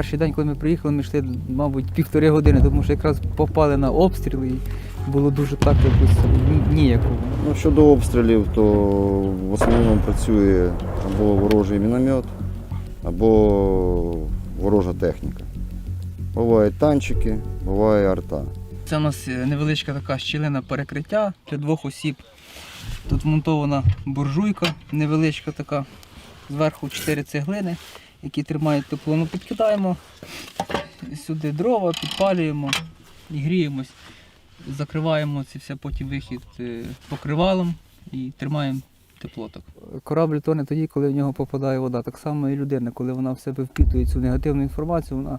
перший день, коли ми приїхали, ми йшли, мабуть, півтори години, тому що якраз попали на обстріл і було дуже так якось ніяково. Ну, щодо обстрілів, то в основному працює або ворожий міномет, або ворожа техніка. Бувають танчики, буває арта. Це у нас е, невеличка така щілина перекриття для двох осіб. Тут вмонтована буржуйка невеличка така. Зверху чотири цеглини, які тримають тепло. Ми підкидаємо сюди дрова, підпалюємо і гріємось. Закриваємо це все потім вихід е, покривалом і тримаємо тепло так. Корабль тоне тоді, коли в нього попадає вода. Так само і людина, коли вона в себе впитує цю негативну інформацію, вона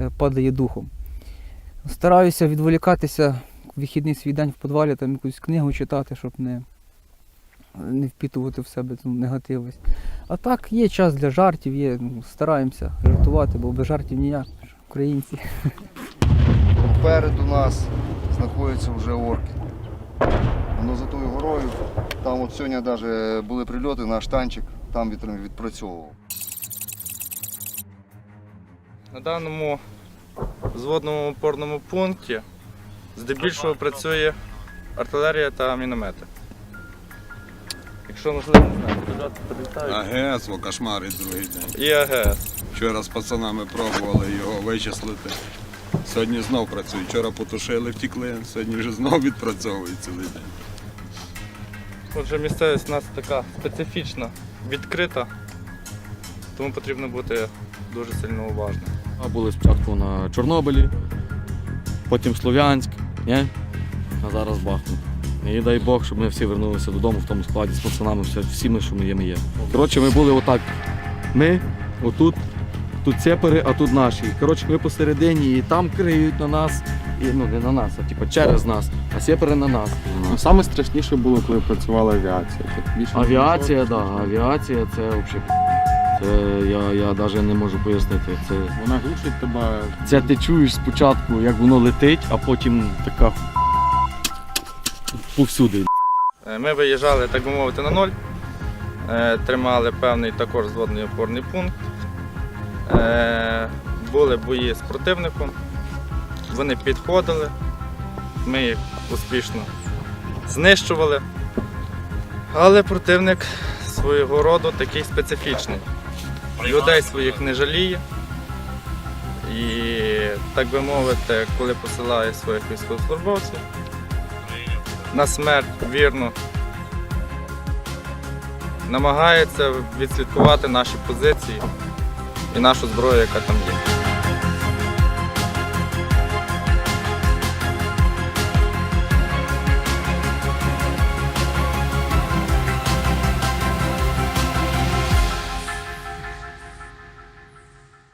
е, падає духом. Стараюся відволікатися вихідний свій день в підвалі, там якусь книгу читати, щоб не, не впітувати в себе цю негативність. А так, є час для жартів, є, ну, стараємося жартувати, бо без жартів ніяк, українці. Попереду нас знаходяться вже орки. Воно за тою горою. Там от сьогодні навіть були прильоти, наш танчик там від- відпрацьовував. На даному зводному опорному пункті здебільшого працює артилерія та міномети. Якщо можливо, не знаю, підлітають. АГС, о, кошмарить другий день. І АГС. Вчора з пацанами пробували його вичислити. Сьогодні знов працюють. Вчора потушили, втікли, сьогодні вже знов відпрацьовують цілий день. Отже, місцевість у нас така специфічна, відкрита, тому потрібно бути дуже сильно уважним. А були спочатку на Чорнобилі, потім Слов'янськ, а зараз Бахмут. І дай Бог, щоб ми всі вернулися додому в тому складі з пацанами, все, всі ми, що ми є, ми є. Коротше, ми були отак. Ми, отут, тут цепери, а тут наші. Коротше, ми посередині і там криють на нас. І, ну, не на нас, а типу через нас, а сепери на нас. Ну, Саме страшніше було, коли працювала авіація. Тут більше Авіація, так, да, авіація це взагалі. Це я, я навіть не можу пояснити. Це Вона глушить тебе. Це ти чуєш спочатку, як воно летить, а потім така повсюди. Е, Ми виїжджали, так би мовити, на ноль, Е, тримали певний також зводний опорний пункт. Е, Були бої з противником, вони підходили, ми їх успішно знищували. Але противник свого роду такий специфічний. Людей своїх не жаліє. І, так би мовити, коли посилає своїх військовослужбовців, на смерть вірно намагається відслідкувати наші позиції і нашу зброю, яка там є.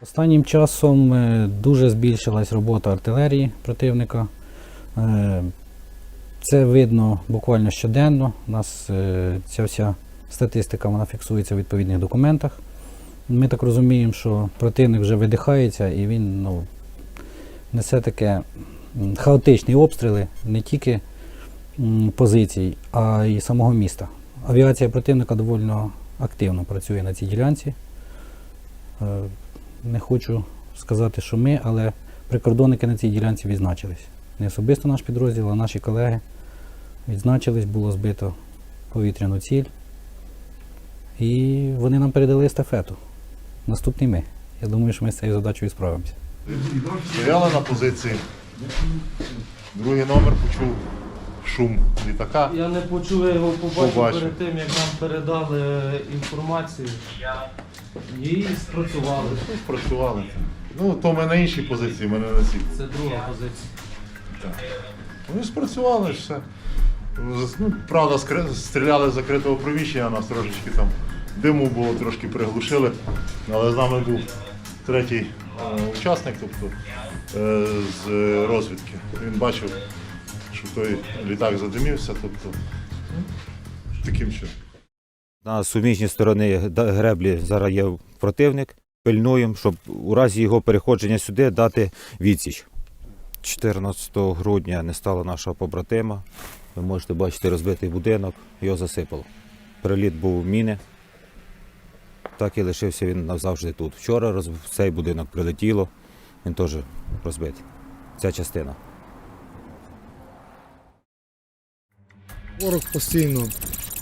Останнім часом е, дуже збільшилась робота артилерії противника. Це видно буквально щоденно. У нас е, ця вся статистика вона фіксується в відповідних документах. Ми так розуміємо, що противник вже видихається і він ну, несе таке хаотичні обстріли не тільки позицій, а й самого міста. Авіація противника доволі активно працює на цій ділянці. Е, не хочу сказати, що ми, але прикордонники на цій ділянці відзначились. Не особисто наш підрозділ, а наші колеги відзначились, було збито повітряну ціль. І вони нам передали естафету. Наступний ми. Я думаю, що ми з цією задачею справимося. Стояли на позиції. Другий номер почув шум літака. Я не почув, я його побачив, Побачив. перед тим, як нам передали інформацію. І спрацювали. Ну, Спрацювали. Ну, то ми на іншій позиції, ми не на цій. Це друга позиція. Вони спрацювали все. Ну, правда, стріляли з закритого приміщення, нас трошечки там диму було, трошки приглушили. Але з нами був третій е, учасник, тобто е, з розвідки. Він бачив, що той літак задимівся, тобто ну, таким чином. На суміжній сторони да- греблі зараз є противник. Пильнуємо, щоб у разі його переходження сюди дати відсіч. 14 грудня не стало нашого побратима. Ви можете бачити розбитий будинок, його засипало. Приліт був міни. так і лишився він назавжди тут. Вчора роз... цей будинок прилетіло, він теж розбитий. Ця частина. Ворог постійно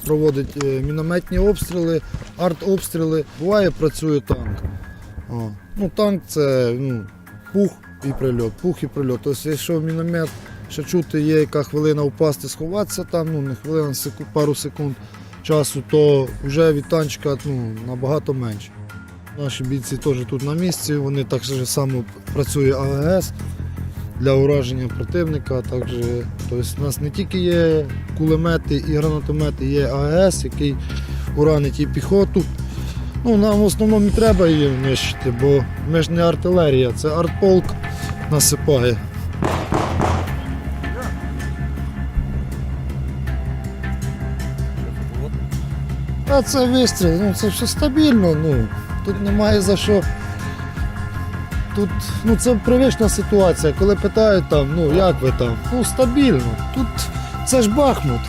проводить е, мінометні обстріли, артобстріли. Буває, працює танк. О. Ну, танк це ну, пух і прильот, пух і прильот. Тобто, якщо міномет ще чути, є яка хвилина впасти, сховатися там, ну не хвилина, пару секунд часу, то вже від танчика ну, набагато менше. Наші бійці теж тут на місці, вони так само працює АГС для ураження противника. Також, тобто, у нас не тільки є кулемети і гранатомети, є АГС, який уранить і піхоту. Ну, нам в основному і треба її нищити, бо ми ж не артилерія, це артполк насипає. А це вистріл, ну це все стабільно, ну тут немає за що. Тут ну, це привична ситуація, коли питають там, ну як ви там, ну стабільно. Тут це ж Бахмут.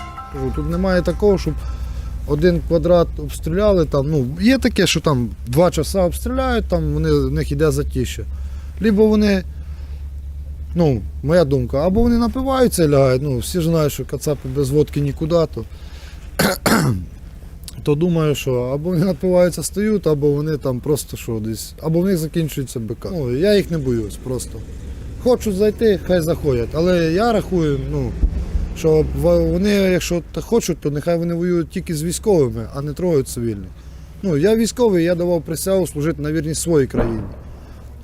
Тут немає такого, щоб один квадрат обстріляли. Там, ну, є таке, що там два часа обстріляють, там вони, в них йде затіще. Либо вони, ну, моя думка, або вони напиваються і лягають. Ну, всі ж знають, що кацапи без водки нікуди, то, то думаю, що або вони напиваються, стають, або вони там просто що десь, або в них закінчується БК. Ну, я їх не боюсь просто. Хочуть зайти, хай заходять. Але я рахую, ну, що вони, якщо хочуть, то нехай вони воюють тільки з військовими, а не трогають цивільних. Ну, я військовий, я давав присягу служити на вірність своїй країні.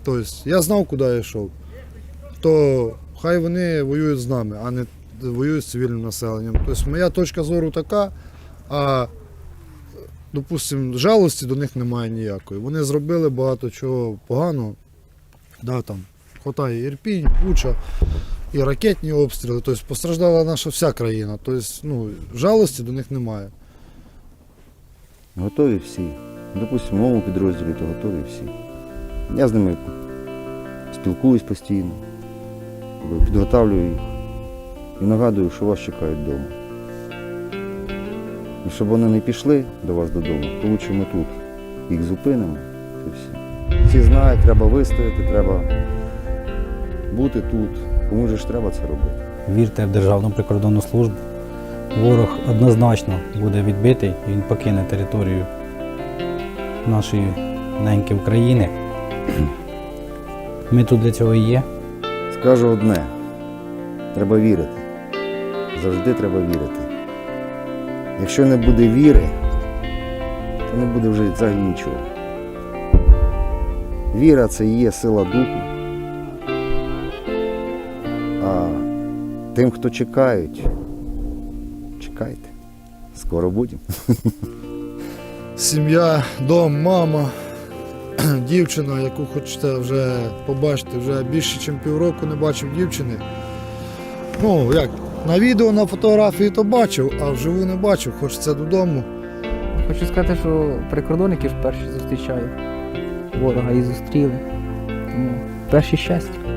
Тобто я знав, куди я йшов. То хай вони воюють з нами, а не воюють з цивільним населенням. Тобто моя точка зору така, а допустимо, жалості до них немає ніякої. Вони зробили багато чого поганого. Да, там, хватає Ірпінь, Буча, і ракетні обстріли. Тобто постраждала наша вся країна. Тобто, ну, жалості до них немає. Готові всі. Допустимо, в моєму підрозділі то готові всі. Я з ними спілкуюсь постійно, підготавлюю їх і нагадую, що вас чекають вдома. І щоб вони не пішли до вас додому, то лучше ми тут їх зупинимо і все. Всі знають, треба вистояти, треба бути тут. Кому ж треба це робити? Вірте в Державну прикордонну службу. Ворог однозначно буде відбитий, і він покине територію нашої неньки України. Ми тут для цього і є. Скажу одне, треба вірити. Завжди треба вірити. Якщо не буде віри, то не буде вже взагалі нічого. Віра це є сила духу. А тим, хто чекають, чекайте. Скоро будемо. Сім'я, дом, мама, дівчина, яку хочете вже побачити, вже більше, ніж півроку не бачив дівчини. Ну, як, на відео, на фотографії то бачив, а вживу не бачив, хочеться додому. Хочу сказати, що прикордонники ж перші зустрічають ворога і зустріли. Тому перші щастя.